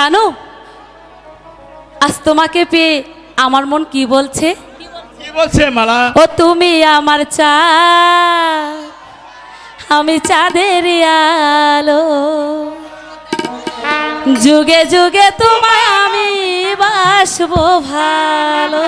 জানো? আজ তোমাকে পেয়ে আমার মন কি বলছে? বলছে মালা? ও তুমি আমার চা আমি চাঁদের আলো। যুগে যুগে তোমার আমি বাসবো ভালো।